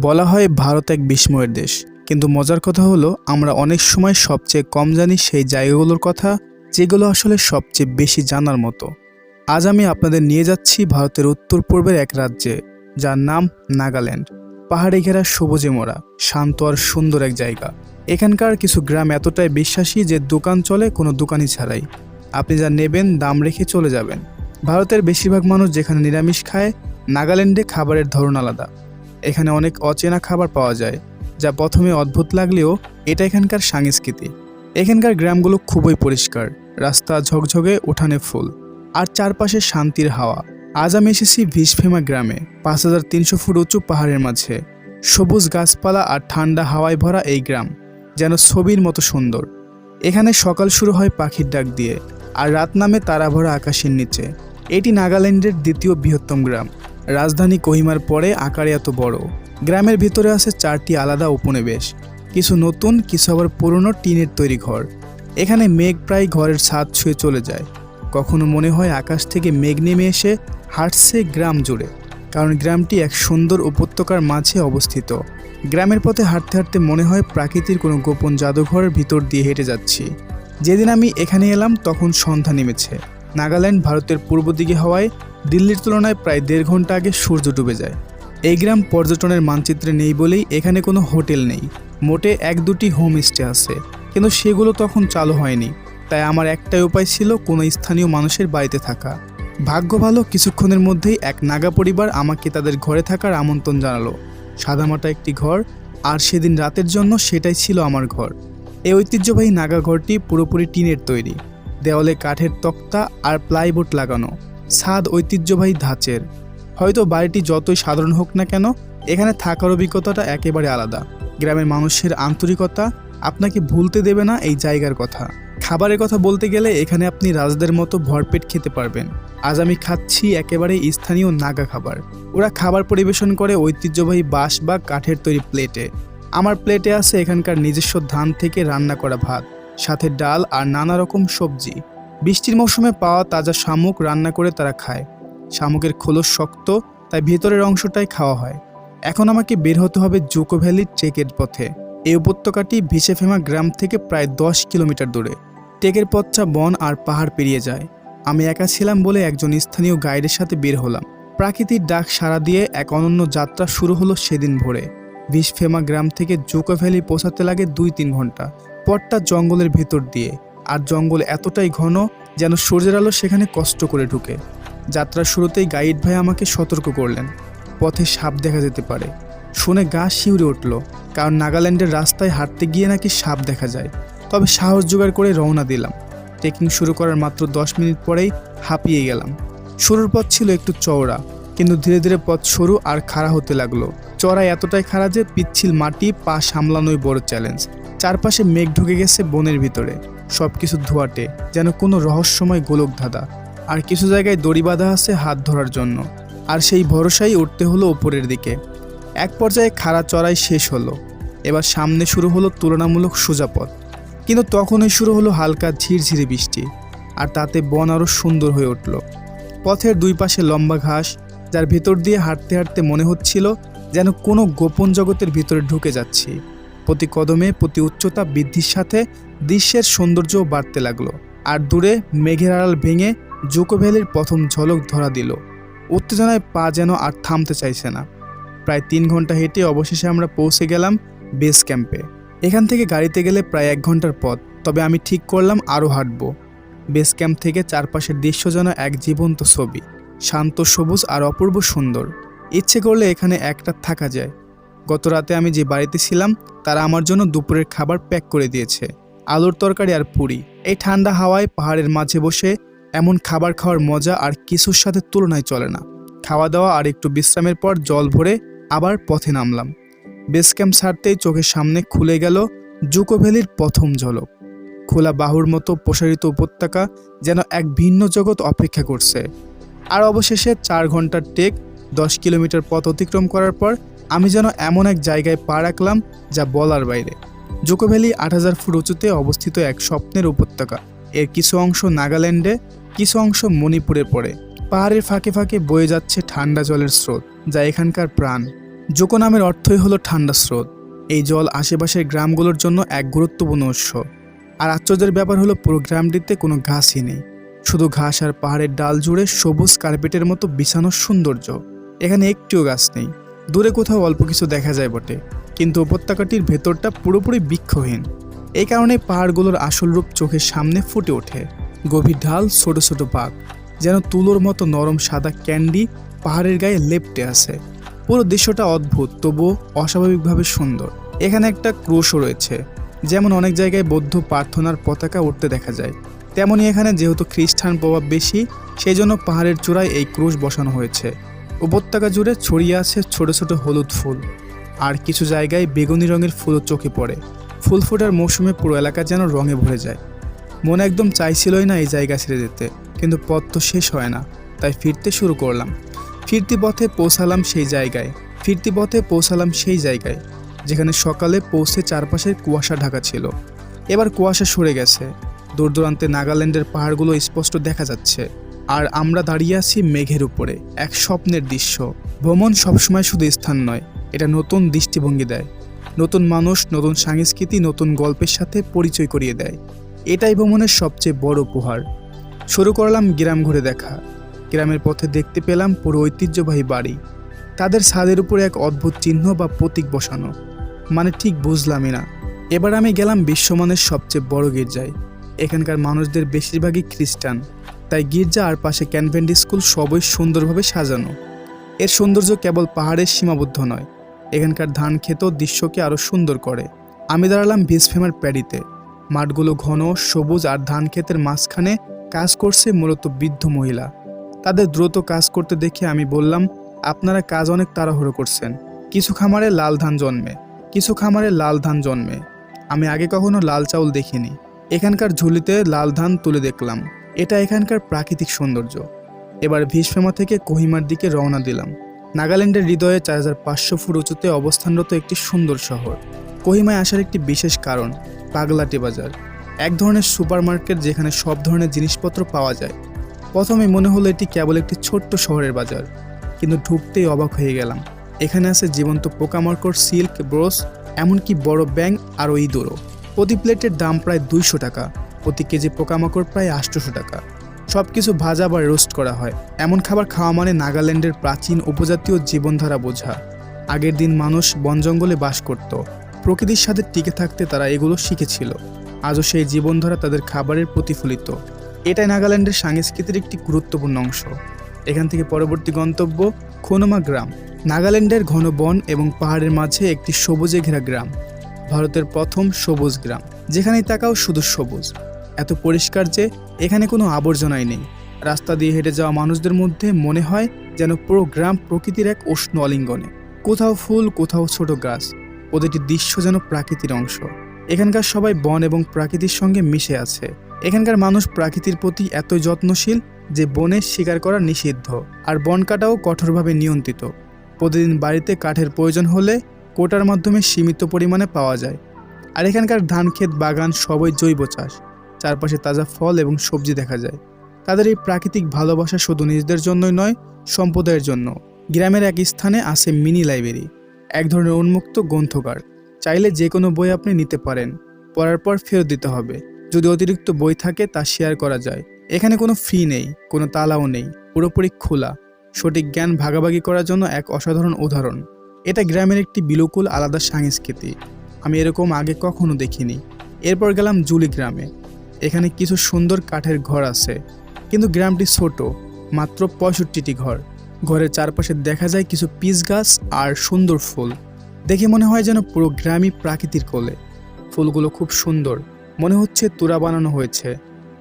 বলা হয় ভারত এক বিস্ময়ের দেশ। কিন্তু মজার কথা হলো, আমরা অনেক সময় সবচেয়ে কম জানি সেই জায়গাগুলোর কথা, যেগুলো আসলে সবচেয়ে বেশি জানার মতো। আজ আমি আপনাদের নিয়ে যাচ্ছি ভারতের উত্তর পূর্বের এক রাজ্যে, যার নাম নাগাল্যান্ড। পাহাড়ে ঘেরা সবুজে মোড়া, শান্ত আর সুন্দর এক জায়গা। এখানকার কিছু গ্রাম এতটাই বিশ্বাসী যে দোকান চলে, কোনো দোকানই ছাড়াই। আপনি যা নেবেন, দাম রেখে চলে যাবেন। ভারতের বেশিরভাগ মানুষ যেখানে নিরামিষ খায়, নাগাল্যান্ডে খাবারের ধরন আলাদা। এখানে অনেক অচেনা খাবার পাওয়া যায়, যা প্রথমে অদ্ভুত লাগলেও এটা এখানকার সংস্কৃতি এখানকার গ্রামগুলো খুবই পরিষ্কার, রাস্তা ঝকঝকে উঠানে ফুল, আর চারপাশে শান্তির হাওয়া। আজ আমি এসেছি ভিসফেমা গ্রামে, পাঁচ হাজার তিনশো ফুট উঁচু পাহাড়ের মাঝে। সবুজ গাছপালা আর ঠান্ডা হাওয়ায় ভরা এই গ্রাম, যেন ছবির মতো সুন্দর। এখানে সকাল শুরু হয় পাখির ডাক দিয়ে, আর রাত নামে তারা ভরা আকাশের নিচে। এটি নাগাল্যান্ডের দ্বিতীয় বৃহত্তম গ্রাম। রাজধানী কহিমার পরে আকারে এত বড়। গ্রামের ভিতরে আছে চারটি আলাদা উপনিবেশ, কিছু নতুন, কিছু আবার পুরনো টিনের তৈরি ঘর। এখানে মেঘ প্রায় ঘরের ছাদ ছুঁয়ে চলে যায়। কখনো মনে হয় আকাশ থেকে মেঘ নেমে এসে হাঁটছে গ্রাম জুড়ে, কারণ গ্রামটি এক সুন্দর উপত্যকার মাঝে অবস্থিত। গ্রামের পথে হাঁটতে হাঁটতে মনে হয় প্রাকৃতির কোনো গোপন জাদুঘরের ভিতর দিয়ে হেঁটে যাচ্ছি। যেদিন আমি এখানে এলাম, তখন সন্ধ্যা নেমেছে। নাগাল্যান্ড ভারতের পূর্ব দিকে হওয়ায় দিল্লির তুলনায় প্রায় দেড় ঘণ্টা আগে সূর্য ডুবে যায়। এই গ্রাম পর্যটনের মানচিত্রে নেই বলেই এখানে কোনো হোটেল নেই। মোটে এক দুটি হোমস্টে আছে। কিন্তু সেগুলো তখন চালু হয়নি। তাই আমার একটাই উপায় ছিল কোনো স্থানীয় মানুষের বাড়িতে থাকা। ভাগ্য ভালো, কিছুক্ষণের মধ্যেই এক নাগা পরিবার আমাকে তাদের ঘরে থাকার আমন্ত্রণ জানালো। সাদামাটা একটি ঘর, আর সেদিন রাতের জন্য সেটাই ছিল আমার ঘর। এই ঐতিহ্যবাহী নাগা ঘরটি পুরোপুরি টিনের তৈরি। দেওয়ালে কাঠের তক্তা আর প্লাইবোর্ড লাগানো। ছাদ ঐতিহ্যবাহী ধাঁচের। হয়তো বাড়িটি যতই সাধারণ হোক না কেন, এখানে থাকার অভিজ্ঞতাটা একেবারে আলাদা। গ্রামের মানুষের আন্তরিকতা আপনাকে ভুলতে দেবে না এই জায়গার কথা। খাবারের কথা বলতে গেলে এখানে আপনি রাজদের মতো ভরপেট খেতে পারবেন। আজ আমি খাচ্ছি একেবারে স্থানীয় নাগা খাবার। ওরা খাবার পরিবেশন করে ঐতিহ্যবাহী বাঁশ বা কাঠের তৈরি প্লেটে। আমার প্লেটে আছে এখানকার নিজস্ব ধান থেকে রান্না করা ভাত, সাথে ডাল আর নানা রকম সবজি। বৃষ্টির মৌসুমে পাওয়া তাজা শামুক রান্না করে তারা খায়। শামুকের খোলস শক্ত, তাই ভেতরের অংশটাই খাওয়া হয়। এখন আমাকে বের হতে হবে জুকো ভ্যালির ট্রেকের পথে। এই উপত্যকাটি ভিসেফেমা গ্রাম থেকে প্রায় দশ কিলোমিটার দূরে। ট্রেকের পথটা বন আর পাহাড় পেরিয়ে যায়। আমি একা ছিলাম বলে একজন স্থানীয় গাইডের সাথে বের হলাম। প্রাকৃতিক ডাক সাড়া দিয়ে এক অনন্য যাত্রা শুরু হলো সেদিন ভোরে। ভিসফেমা গ্রাম থেকে জুকো ভ্যালি পৌঁছাতে লাগে দুই তিন ঘণ্টা। পথটা জঙ্গলের ভেতর দিয়ে। আর জঙ্গল এতটাই ঘন যেন সূর্যের আলো সেখানে কষ্ট করে ঢুকে। যাত্রার শুরুতেই গাইড ভাই আমাকে সতর্ক করলেন। পথে সাপ দেখা যেতে পারে। শুনে গা শিউরে উঠল, কারণ নাগাল্যান্ডের রাস্তায় হাঁটতে গিয়ে নাকি সাপ দেখা যায়। তবে সাহস জোগাড় করে রওনা দিলাম। ট্রেকিং শুরু করার মাত্র দশ মিনিট পরেই হাঁপিয়ে গেলাম। শুরুর পথ ছিল একটু চওড়া, কিন্তু ধীরে ধীরে পথ সরু আর খাড়া হতে লাগল। চড়া এতটাই খাড়া যে পিচ্ছিল মাটি পা সামলানোই বড় চ্যালেঞ্জ চারপাশে মেঘ ঢুকে গেছে বনের ভিতরে। সবকিছু ধোয়াটে, যেন কোনো রহস্যময় গোলক ধাঁধা আর কিছু জায়গায় দড়ি বাঁধা আছে হাত ধরার জন্য। আর সেই ভরসাই উঠতে হলো ওপরের দিকে। এক পর্যায়ে খাড়া চড়াই শেষ হলো। এবার সামনে শুরু হলো তুলনামূলক সোজাপথ কিন্তু তখনই শুরু হলো হালকা ঝিরঝিরে বৃষ্টি। আর তাতে বন আরও সুন্দর হয়ে উঠল। পথের দুই পাশে লম্বা ঘাস, যার ভিতর দিয়ে হাঁটতে হাঁটতে মনে হচ্ছিল যেন কোনো গোপন জগতের ভিতরে ঢুকে যাচ্ছি। প্রতি কদমে প্রতি উচ্চতা বৃদ্ধির সাথে দৃশ্যের সৌন্দর্যও বাড়তে লাগল। আর দূরে মেঘের আড়াল ভেঙে জুকো ভ্যালির প্রথম ঝলক ধরা দিল। উত্তেজনায় পা যেন আর থামতে চাইছে না। প্রায় তিন ঘণ্টা হেঁটে অবশেষে আমরা পৌঁছে গেলাম বেস ক্যাম্পে। এখান থেকে গাড়িতে গেলে প্রায় এক ঘণ্টার পথ, তবে আমি ঠিক করলাম আরও হাঁটবো। বেস ক্যাম্প থেকে চারপাশের দৃশ্য যেন এক জীবন্ত ছবি, শান্ত সবুজ আর অপূর্ব সুন্দর। ইচ্ছে করলে এখানে একটা থাকা যায়। গত রাতে আমি যে বাড়িতে ছিলাম, তারা আমার জন্য দুপুরের খাবার প্যাক করে দিয়েছে। আলুর তরকারি আর পুরি। এই ঠান্ডা হাওয়ায় পাহাড়ের মাঝে বসে এমন খাবার খাওয়ার মজা আর কিছুর সাথে তুলনায় চলে না। খাওয়া দাওয়া আর একটু বিশ্রামের পর জল ভরে আবার পথে নামলাম। বেস ক্যাম্প ছাড়তেই চোখের সামনে খুলে গেল জুকো ভ্যালির প্রথম ঝলক। খোলা বাহুর মতো প্রসারিত উপত্যকা যেন এক ভিন্ন জগৎ অপেক্ষা করছে। আর অবশেষে চার ঘণ্টার টেক, দশ কিলোমিটার পথ অতিক্রম করার পর আমি যেন এমন এক জায়গায় পা রাখলাম যা বলার বাইরে। জোকো ভ্যালি আট হাজার ফুট উঁচুতে অবস্থিত এক স্বপ্নের উপত্যকা। এর কিছু অংশ নাগাল্যান্ডে, কিছু অংশ মণিপুরে পড়ে। পাহাড়ের ফাঁকে ফাঁকে বয়ে যাচ্ছে ঠান্ডা জলের স্রোত, যা এখানকার প্রাণ। জোকো নামের অর্থই হলো ঠান্ডা স্রোত। এই জল আশেপাশের গ্রামগুলোর জন্য এক গুরুত্বপূর্ণ উৎস। আর আশ্চর্যের ব্যাপার হলো পুরো গ্রামটিতে কোনো ঘাসই নেই। শুধু ঘাস আর পাহাড়ের ডাল জুড়ে সবুজ কার্পেটের মতো বিছানোর সৌন্দর্য। এখানে একটিও গাছ নেই। দূরে কোথাও অল্প কিছু দেখা যায় বটে, কিন্তু উপত্যকাটির ভেতরটা পুরোপুরি বৃক্ষহীন। এই কারণে পাহাড়গুলোর আসল রূপ চোখের সামনে ফুটে ওঠে। গভীর ঢাল, ছোট ছোট বাঘ, যেন তুলোর মতো নরম সাদা ক্যান্ডি পাহাড়ের গায়ে লেপটে আছে। পুরো দৃশ্যটা অদ্ভুত, তবুও অস্বাভাবিকভাবে সুন্দর। এখানে একটা ক্রোশও রয়েছে, যেমন অনেক জায়গায় বৌদ্ধ প্রার্থনার পতাকা উঠতে দেখা যায়। তেমনই এখানে যেহেতু খ্রিস্টান প্রভাব বেশি সেই জন্য পাহাড়ের চূড়ায় এই ক্রুশ বসানো হয়েছে। উপত্যকা জুড়ে ছড়িয়ে আছে ছোট ছোট হলুদ ফুল। আর কিছু জায়গায় বেগুনি রঙের ফুলও চোখে পড়ে। ফুল ফোটার মৌসুমে পুরো এলাকা যেন রঙে ভরে যায়। মনে একদম চাইছিলই না এই জায়গা ছেড়ে যেতে কিন্তু পথ তো শেষ হয় না, তাই ফিরতে শুরু করলাম। ফিরতি পথে পৌঁছালাম সেই জায়গায়, ফিরতি পথে পৌঁছালাম সেই জায়গায়, যেখানে সকালে পৌঁছে চারপাশের কুয়াশা ঢাকা ছিল। এবার কুয়াশা সরে গেছে। দূর দূরান্তে নাগাল্যান্ডের পাহাড়গুলো স্পষ্ট দেখা যাচ্ছে। আর আমরা দাঁড়িয়ে আছি মেঘের উপরে, এক স্বপ্নের দৃশ্য। ভ্রমণ সবসময় শুধু স্থান নয়, এটা নতুন দৃষ্টিভঙ্গি দেয়। নতুন মানুষ, নতুন সংস্কৃতি, নতুন গল্পের সাথে পরিচয় করিয়ে দেয়। এটাই ভ্রমণের সবচেয়ে বড় উপহার। শুরু করলাম গ্রাম ঘুরে দেখা। গ্রামের পথে দেখতে পেলাম পুরো ঐতিহ্যবাহী বাড়ি। তাদের ছাদের উপরে এক অদ্ভুত চিহ্ন বা প্রতীক বসানো। মানে ঠিক বুঝলামই না। এবার আমি গেলাম বিশ্বমানের সবচেয়ে বড় গির্জায়। এখানকার মানুষদের বেশিরভাগই খ্রিস্টান। তাই গির্জা আর পাশে ক্যানভেন্ট স্কুল সবই সুন্দরভাবে সাজানো। এর সৌন্দর্য কেবল পাহাড়ের সীমাবদ্ধ নয়, এখানকার ধান ক্ষেতও দৃশ্যকে আরও সুন্দর করে। আমি দাঁড়ালাম ভিসফেমার প্যাডিতে মাঠগুলো ঘন, সবুজ আর ধান ক্ষেতের মাঝখানে কাজ করছে মূলত বৃদ্ধ মহিলা। তাদের দ্রুত কাজ করতে দেখে আমি বললাম, আপনারা কাজ অনেক তাড়াহুড়ো করছেন। কিছু খামারে লাল ধান জন্মে, কিছু খামারে লাল ধান জন্মে। আমি আগে কখনো লাল চাউল দেখিনি। এখানকার ঝুলিতে লাল ধান তুলে দেখলাম। এটা এখানকার প্রাকৃতিক সৌন্দর্য। এবার ভিসফেমা থেকে কোহিমার দিকে রওনা দিলাম। নাগাল্যান্ডের হৃদয়ে চার হাজার পাঁচশো ফুট উঁচুতে অবস্থানরত একটি সুন্দর শহর। কোহিমায় আসার একটি বিশেষ কারণ, পাগলাটি বাজার। এক ধরনের সুপারমার্কেট যেখানে সব ধরনের জিনিসপত্র পাওয়া যায়। প্রথমে মনে হলো এটি কেবল একটি ছোট্ট শহরের বাজার, কিন্তু ঢুকতেই অবাক হয়ে গেলাম। এখানে আছে জীবন্ত পোকামাকড়, সিল্ক, ব্রোস, এমনকি বড় ব্যাং আর ইঁদুরও প্রতি প্লেটের দাম প্রায় দুইশো টাকা। প্রতি কেজি পোকামাকড় প্রায় আটশোশো টাকা। সব কিছু ভাজা বা রোস্ট করা হয়। এমন খাবার খাওয়া মানে নাগাল্যান্ডের প্রাচীন উপজাতীয় জীবনধারা বোঝা। আগের দিন মানুষ বন জঙ্গলে বাস করত। প্রকৃতির সাথে টিকে থাকতে তারা এগুলো শিখেছিল। আজও সেই জীবনধারা তাদের খাবারের প্রতিফলিত। এটাই নাগাল্যান্ডের সংস্কৃতির একটি গুরুত্বপূর্ণ অংশ। এখান থেকে পরবর্তী গন্তব্য খোনোমা গ্রাম। নাগাল্যান্ডের ঘন বন এবং পাহাড়ের মাঝে একটি সবুজে ঘেরা গ্রাম। ভারতের প্রথম সবুজ গ্রাম। যেখানেই তাকাও শুধু সবুজ। এত পরিষ্কার যে এখানে কোনো আবর্জনাই নেই। রাস্তা দিয়ে হেঁটে যাওয়া মানুষদের মধ্যে মনে হয় যেন পুরো গ্রাম প্রকৃতির এক উষ্ণ অলিঙ্গনে কোথাও ফুল, কোথাও ছোট গাছ। প্রতিটি দৃশ্য যেন প্রাকৃতির অংশ। এখানকার সবাই বন এবং প্রাকৃতির সঙ্গে মিশে আছে। এখানকার মানুষ প্রাকৃতির প্রতি এত যত্নশীল যে বনের শিকার করা নিষিদ্ধ, আর বন কাটাও কঠোরভাবে নিয়ন্ত্রিত। প্রতিদিন বাড়িতে কাঠের প্রয়োজন হলে কোটার মাধ্যমে সীমিত পরিমাণে পাওয়া যায়। আর এখানকার ধান ক্ষেত বাগান সবই জৈব চাষ। চারপাশে তাজা ফল এবং সবজি দেখা যায়। তাদের এই প্রাকৃতিক ভালোবাসা শুধু নিজেদের জন্যই নয়, সম্প্রদায়ের জন্য। গ্রামের এক স্থানে আছে মিনি লাইব্রেরি, এক ধরনের উন্মুক্ত গ্রন্থগার। চাইলে যে কোনো বই আপনি নিতে পারেন। পড়ার পর ফেরত দিতে হবে। যদি অতিরিক্ত বই থাকে তা শেয়ার করা যায়। এখানে কোনো ফি নেই, কোনো তালাও নেই, পুরোপুরি খোলা। সঠিক জ্ঞান ভাগাভাগি করার জন্য এক অসাধারণ উদাহরণ। এটা গ্রামের একটি বিলকুল আলাদা সংস্কৃতি। আমি এরকম আগে কখনো দেখিনি। এরপর গেলাম জুলি গ্রামে। এখানে কিছু সুন্দর কাঠের ঘর আছে, কিন্তু গ্রামটি ছোট, মাত্র পঁয়ষট্টিটি ঘর। ঘরের চারপাশে দেখা যায় কিছু পিস গাছ আর সুন্দর ফুল। দেখে মনে হয় যেন পুরো গ্রামই প্রাকৃতির কোলে। ফুলগুলো খুব সুন্দর, মনে হচ্ছে তুরা বানানো হয়েছে।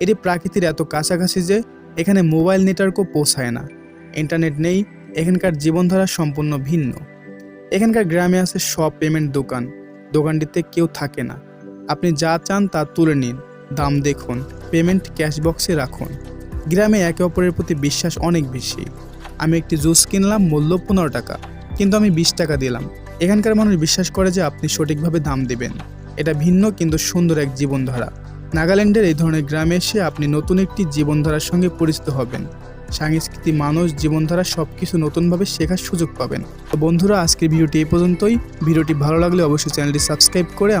এটি প্রাকৃতির এত কাছাকাছি যে এখানে মোবাইল নেটওয়ার্কও পৌঁছায় না। ইন্টারনেট নেই, এখানকার জীবনধারা সম্পূর্ণ ভিন্ন। এখানকার গ্রামে আছে সব পেমেন্ট দোকান। দোকানটিতে কেউ থাকে না। আপনি যা চান তা তুলে নিন। দাম দেখুন পেমেন্ট ক্যাশ বক্সে রাখুন। গ্রামে একে অপরের প্রতি বিশ্বাস অনেক বেশি। আমি একটি জুস কিনলাম, মূল্য পনেরো টাকা, কিন্তু আমি বিশ টাকা দিলাম। এখানকার মানুষ বিশ্বাস করে যে আপনি সঠিকভাবে দাম দেবেন। এটা ভিন্ন কিন্তু সুন্দর এক জীবনধারা। নাগাল্যান্ডের এই ধরনের গ্রামে এসে আপনি নতুন একটি জীবনধারার সঙ্গে পরিচিত হবেন। সাংস্কৃতিক মানুষ জীবনধারা সব কিছু নতুনভাবে শেখার সুযোগ পাবেন। তো বন্ধুরা, আজকের ভিডিওটি এই পর্যন্তই। ভিডিওটি ভালো লাগলে অবশ্যই চ্যানেলটি সাবস্ক্রাইব করে